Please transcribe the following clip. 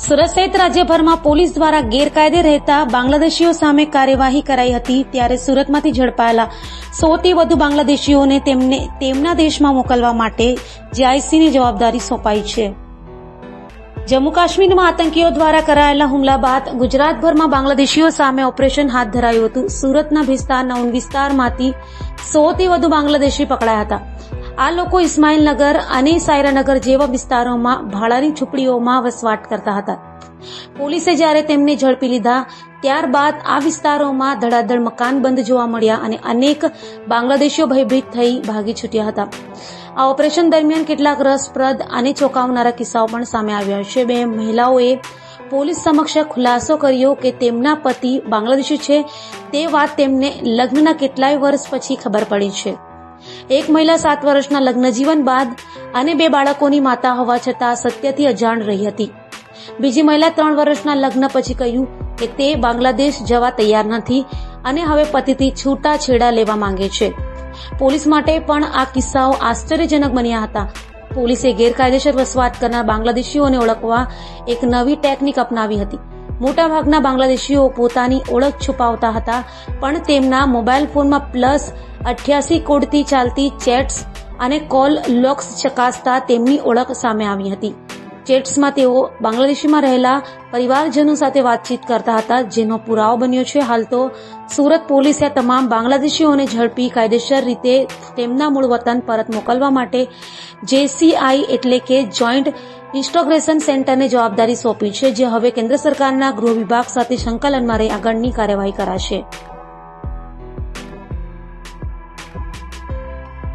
સુરત સહિત રાજ્યભરમાં પોલીસ દ્વારા ગેરકાયદે રહેતા બાંગ્લાદેશીઓ સામે કાર્યવાહી કરાઈ હતી ત્યારે સુરતમાંથી ઝડપાયેલા સોથી વધુ બાંગ્લાદેશીઓને તેમને તેમના દેશમાં મોકલવા માટે જીઆઈસીની જવાબદારી સોંપાઈ છે. જમ્મુ કાશ્મીરમાં આતંકીઓ દ્વારા કરાયેલા હુમલા બાદ ગુજરાતભરમાં બાંગ્લાદેશીઓ સામે ઓપરેશન હાથ ધરાયું હતું. સુરતના ભિસ્તારના ઉન વિસ્તારમાંથી સોથી વધુ બાંગ્લાદેશી પકડાયા હતા. આ લોકો ઇસ્માઇલનગર અને સાયરાનગર જેવા વિસ્તારોમાં ભાડાની ઝૂંપડીઓમાં વસવાટ કરતા હતા. પોલીસે જ્યારે તેમને ઝડપી લીધા, ત્યારબાદ આ વિસ્તારોમાં ધડાધડ મકાન બંધ જોવા મળ્યા અને અનેક બાંગ્લાદેશીઓ ભયભીત થઈ ભાગી છૂટ્યા હતા. આ ઓપરેશન દરમિયાન કેટલાક રસપ્રદ અને ચોંકાવનારા કિસ્સાઓ પણ સામે આવ્યા છે. બે મહિલાઓએ પોલીસ સમક્ષ ખુલાસો કર્યો કે તેમના પતિ બાંગ્લાદેશી છે. તે વાત તેમને લગ્નના કેટલાય વર્ષ પછી ખબર પડી છે. એક મહિલા સાત વર્ષના લગ્ન જીવન બાદ અને બે બાળકોની માતા હોવા છતાં સત્યથી અજાણ રહી હતી. બીજી મહિલા ત્રણ વર્ષના લગ્ન પછી કહ્યું કે તે બાંગ્લાદેશ જવા તૈયાર નથી અને હવે પતિથી છૂટા છેડા લેવા માંગે છે. પોલીસ માટે પણ આ કિસ્સાઓ આશ્ચર્યજનક બન્યા હતા. પોલીસે ગેરકાયદેસર વસવાટ કરનાર બાંગ્લાદેશીઓને ઓળખવા એક નવી ટેકનિક અપનાવી હતી. મોટાભાગના બાંગ્લાદેશીઓ પોતાની ઓળખ છુપાવતા હતા, પણ તેમના મોબાઈલ ફોનમાં પ્લસ અઠ્યાસી કોડથી ચાલતી ચેટ્સ અને કોલ લોક્સ ચકાસતા તેમની ઓળખ સામે આવી હતી. ચેટ્સમાં તેઓ બાંગ્લાદેશીમાં રહેલા પરિવારજનો સાથે વાતચીત કરતા હતા, જેનો પુરાવો બન્યો છે, હાલ તો સુરત પોલીસે તમામ બાંગ્લાદેશીઓને ઝડપી કાયદેસર રીતે તેમના મૂળ વતન પરત મોકલવા માટે જેસીઆઈ એટલે કે જોઈન્ટ ઇન્સ્ટોગ્રેશન સેન્ટરને જવાબદારી સોંપી છે, જે હવે કેન્દ્ર સરકારના ગૃહ વિભાગ સાથે સંકલનમાં રહી આગળની કાર્યવાહી કરાશે.